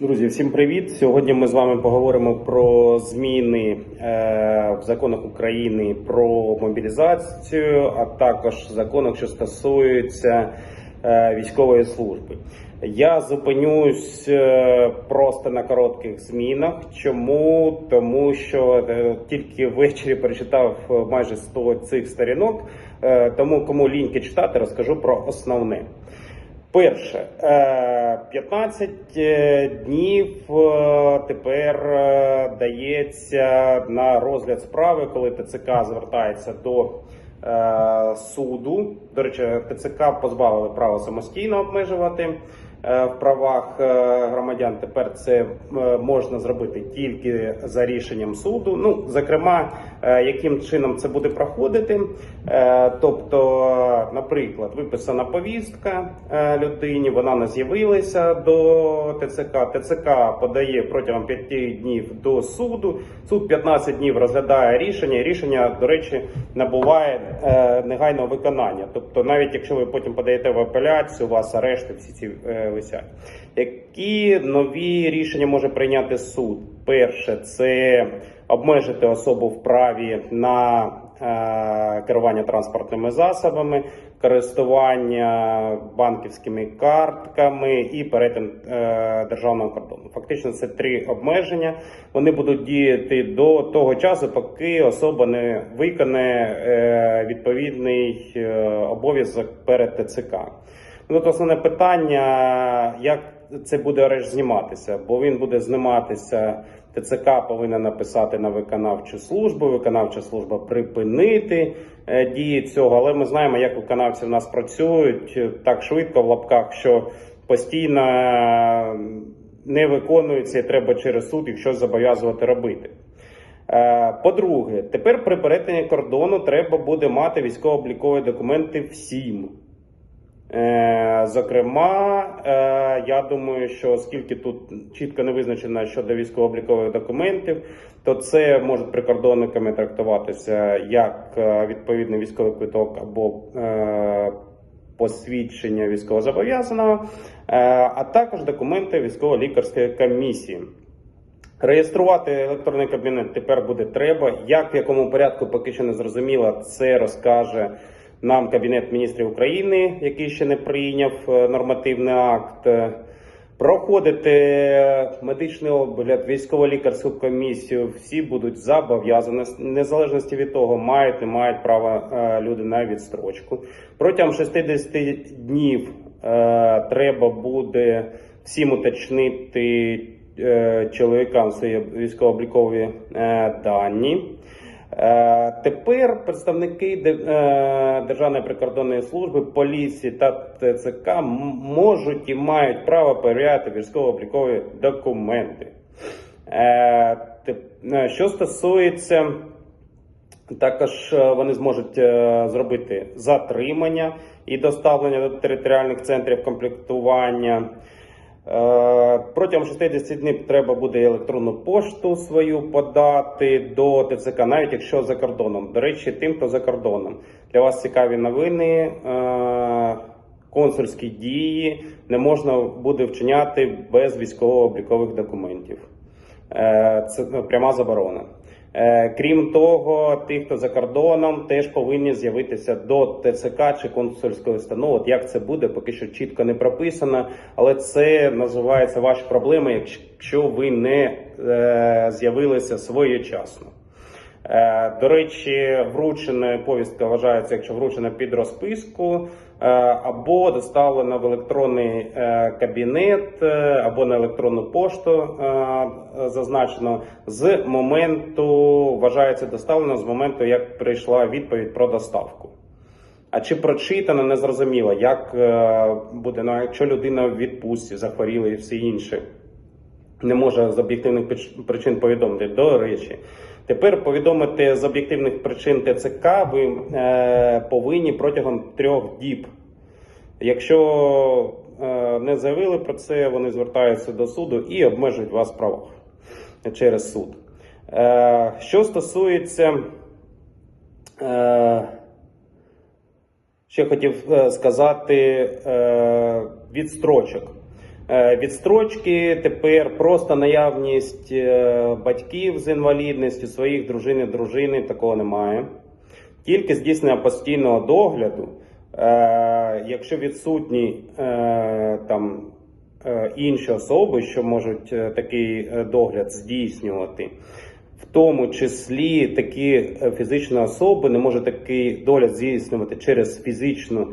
Друзі, всім привіт! Сьогодні ми з вами поговоримо про зміни е, в законах України про мобілізацію, а також законах, що стосуються е, військової служби. Я зупинюсь е, просто на коротких змінах. Чому? Тому що тільки ввечері перечитав майже 100 цих сторінок. Тому кому ліньки читати, розкажу про основне. Перше, е, 15 е, днів е, тепер е, дається на розгляд справи, коли ТЦК звертається до е, суду. До речі, ТЦК позбавили права самостійно обмежувати е, в правах е, громадян. Тепер це е, можна зробити тільки за рішенням суду. Ну, зокрема, е, яким чином це буде проходити. Е, Тобто, е, наприклад, виписана повістка е, людині, вона не з'явилася до ТЦК. ТЦК подає протягом 5 днів до суду. Суд 15 днів розглядає рішення. Рішення, до речі, набуває е, негайного виконання. Тобто, навіть якщо ви потім подаєте в апеляцію, у вас арешти всі ці е, висять. Які нові рішення може прийняти суд? Перше, це обмежити особу в праві на е, керування транспортними засобами, користування банківськими картками і перетин е, державного кордону. Фактично, це три обмеження. Вони будуть діяти до того часу, поки особа не виконає е, відповідний обов'язок перед ТЦК. Ну, от основне питання, як це буде арешт зніматися, бо він буде зніматися. ТЦК повинна написати на виконавчу службу. Виконавча служба припинити е, дії цього. Але ми знаємо, як виконавці в нас працюють е, так швидко в лапках, що постійно е, не виконується і треба через суд їх щось зобов'язувати робити. По-друге, тепер при перетині кордону треба буде мати військово-облікові документи всім. Е, Зокрема, е, я думаю, що оскільки тут чітко не визначено щодо військово-облікових документів, то це можуть прикордонниками трактуватися як е, відповідний військовий квиток або посвідчення військовозобов'язаного, а також документи військово-лікарської комісії. Реєструвати електронний кабінет тепер буде треба. Як в якому порядку, поки що не зрозуміло, це розкаже нам Кабінет міністрів України, який ще не прийняв е, нормативний акт. Е, Проходити медичний огляд, військово-лікарську комісію. Всі будуть зобов'язані, незалежності від того, мають, не мають права е, люди на відстрочку. Протягом 60 днів треба буде всім уточнити чоловікам свої військово-облікові дані. Е, Тепер представники е, Державної прикордонної служби, поліції та ТЦК можуть і мають право перевіряти військово-облікові документи. Е, Що стосується також вони зможуть зробити затримання і доставлення до територіальних центрів комплектування. Е, Протягом 60 днів треба буде електронну пошту свою подати до ТЦК, навіть якщо за кордоном. До речі, тим, хто за кордоном. Для вас цікаві новини. Е, Консульські дії не можна буде вчиняти без військово-облікових документів. Е, Це ну, пряма заборона. Е, Крім того, ті, хто за кордоном, теж повинні з'явитися до ТЦК чи консульської установи. От як це буде, поки що чітко не прописано, але це називається ваші проблеми, якщо ви не е, з'явилися своєчасно. Е, До речі, вручена повістка вважається, якщо вручена під розписку, або доставлена в електронний е, кабінет, е, або на електронну пошту е, зазначено з моменту, вважається доставлено з моменту, як прийшла відповідь про доставку. А чи прочитано, не зрозуміло, як е, буде, ну, якщо людина в відпустці захворіла і все інше не може з об'єктивних причин повідомити. До речі, тепер повідомити з об'єктивних причин ТЦК ви е, повинні протягом трьох діб. Якщо е, не заявили про це, вони звертаються до суду і обмежують вас в правах через суд. Е, що стосується. Е, Ще хотів е, сказати е, відстрочок. Е, Відстрочки тепер просто наявність е, батьків з інвалідністю, своїх дружини, дружини, такого немає. Тільки здійснення постійного догляду, е, якщо відсутні там інші особи, що можуть такий догляд здійснювати, в тому числі такі фізичні особи не можуть такий догляд здійснювати через фізичну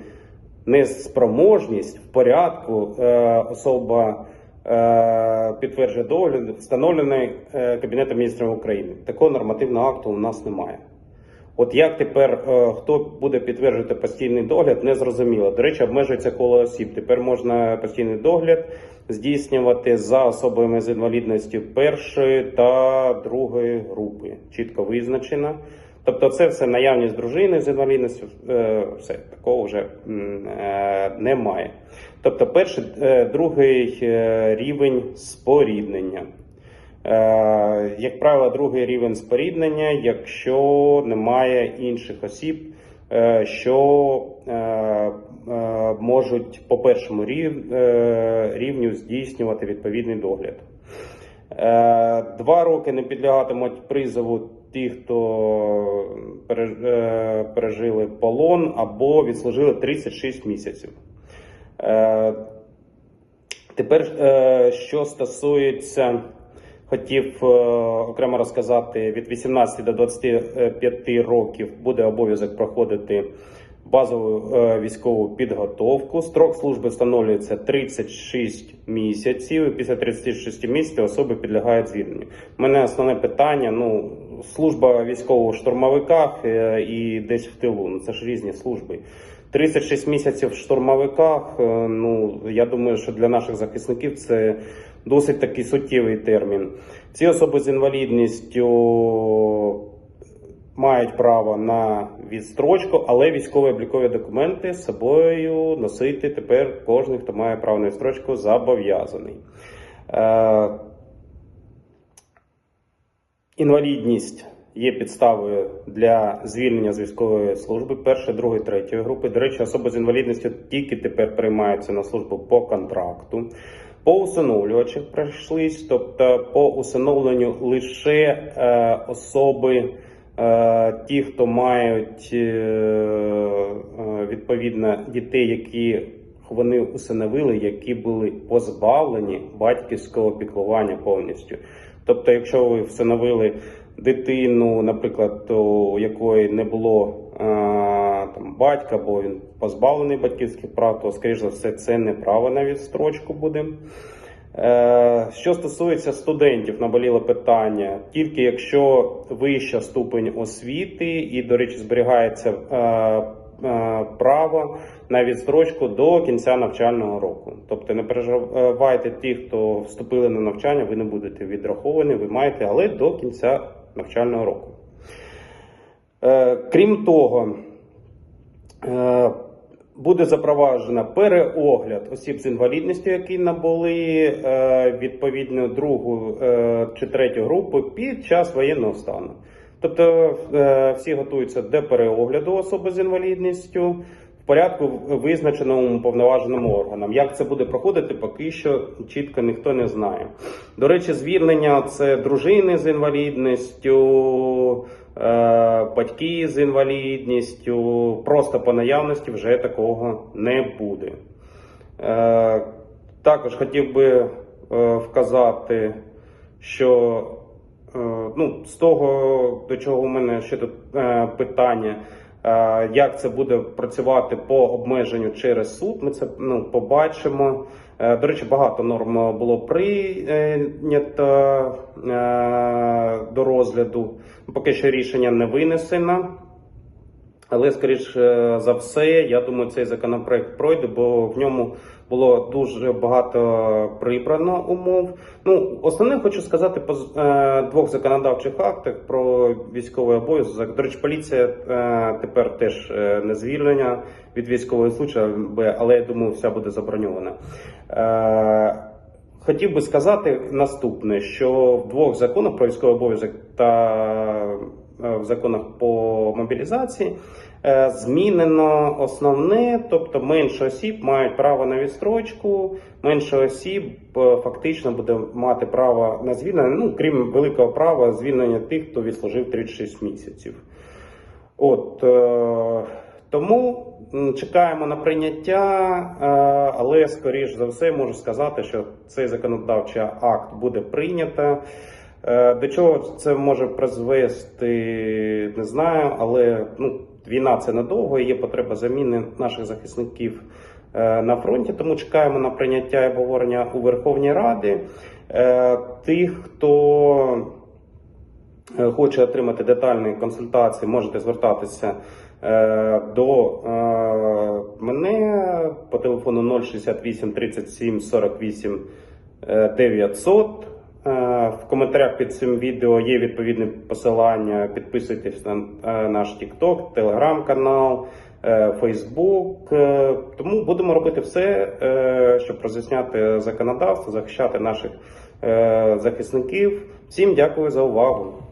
неспроможність в порядку е, особа е, підтверджує догляд, встановлений е, Кабінетом міністрів України. Такого нормативного акту у нас немає. От як тепер е, хто буде підтверджувати постійний догляд, не зрозуміло. До речі, обмежується коло осіб. Тепер можна постійний догляд здійснювати за особами з інвалідністю першої та другої групи. Чітко визначено. Тобто, це все наявність дружини з інвалідністю, е, все такого вже е, немає. Тобто, перший, е, другий рівень споріднення. Як правило, другий рівень споріднення, якщо немає інших осіб, що можуть по першому рівню здійснювати відповідний догляд. Два роки не підлягатимуть призову ті, хто е, пережили полон або відслужили 36 місяців. Е, Тепер, е, що стосується, хотів окремо розказати, від 18 до 25 років буде обов'язок проходити базову е, військову підготовку. Строк служби встановлюється 36 місяців. І після 36 місяців особи підлягають звільненню. Мене основне питання: ну, служба військового в штурмовиках е, і десь в тилу. Ну це ж різні служби. 36 місяців в штурмовиках. е, Ну я думаю, що для наших захисників це досить такий суттєвий термін. Ці особи з інвалідністю мають право на відстрочку, але військові облікові документи з собою носити тепер кожен, хто має право на відстрочку, зобов'язаний. Е, Інвалідність є підставою для звільнення з військової служби першої, другої, третьої групи. До речі, особи з інвалідністю тільки тепер приймаються на службу по контракту. По усиновлювачах пройшлись, тобто по усиновленню лише е, особи, ті, хто мають е, е, відповідно дітей, які вони усиновили, які були позбавлені батьківського піклування повністю. Тобто, якщо ви всиновили дитину, наприклад, у якої не було е, там батька, бо він позбавлений батьківських прав, то скоріш за все це не право на відстрочку буде. Що стосується студентів, наболіло питання, тільки якщо вища ступень освіти, і, до речі, зберігається е, е, право на відстрочку до кінця навчального року. Тобто не переживайте ті, хто вступили на навчання, ви не будете відраховані, ви маєте, але до кінця навчального року. Е, Крім того, буде запроваджено переогляд осіб з інвалідністю, які набули е, відповідно другу е, чи третю групу під час воєнного стану. Тобто е, всі готуються до переогляду особи з інвалідністю в порядку визначеному повноваженим органом. Як це буде проходити, поки що чітко ніхто не знає. До речі, звільнення це дружини з інвалідністю, батьки з інвалідністю. Просто по наявності вже такого не буде. Е, також хотів би е, вказати, що е, ну, з того, до чого у мене ще тут е, питання, е, як це буде працювати по обмеженню через суд, ми це ну, побачимо. Е, До речі, багато норм було прийнято е, до розгляду. Поки що рішення не винесено. Але, скоріш за все, я думаю, цей законопроект пройде, бо в ньому було дуже багато прибрано умов. Ну, основне хочу сказати по е, двох законодавчих актах про військовий обов'язок. До речі, поліція е, тепер теж е, не звільнення від військової служби, але я думаю, вся буде заброньована. Е, Хотів би сказати наступне: що в двох законах про військовий обов'язок та е, в законах по мобілізації. Е, Змінено основне, тобто менше осіб мають право на відстрочку, менше осіб е, фактично буде мати право на звільнення, ну крім великого права звільнення тих, хто відслужив 36 місяців. От е, тому чекаємо на прийняття, е, але скоріш за все можу сказати, що цей законодавчий акт буде прийнято. Е, До чого це може призвести, не знаю, але ну, війна це надовго, є потреба заміни наших захисників е, на фронті, тому чекаємо на прийняття і обговорення у Верховній Раді. Е, Тих, хто хоче отримати детальні консультації, можете звертатися до мене по телефону 068 37 48 е, 900. Е, В коментарях під цим відео є відповідне посилання. Підписуйтесь на е, наш TikTok, телеграм-канал, Фейсбук. Е, Тому будемо робити все, щоб роз'ясняти законодавство, захищати наших захисників. Всім дякую за увагу.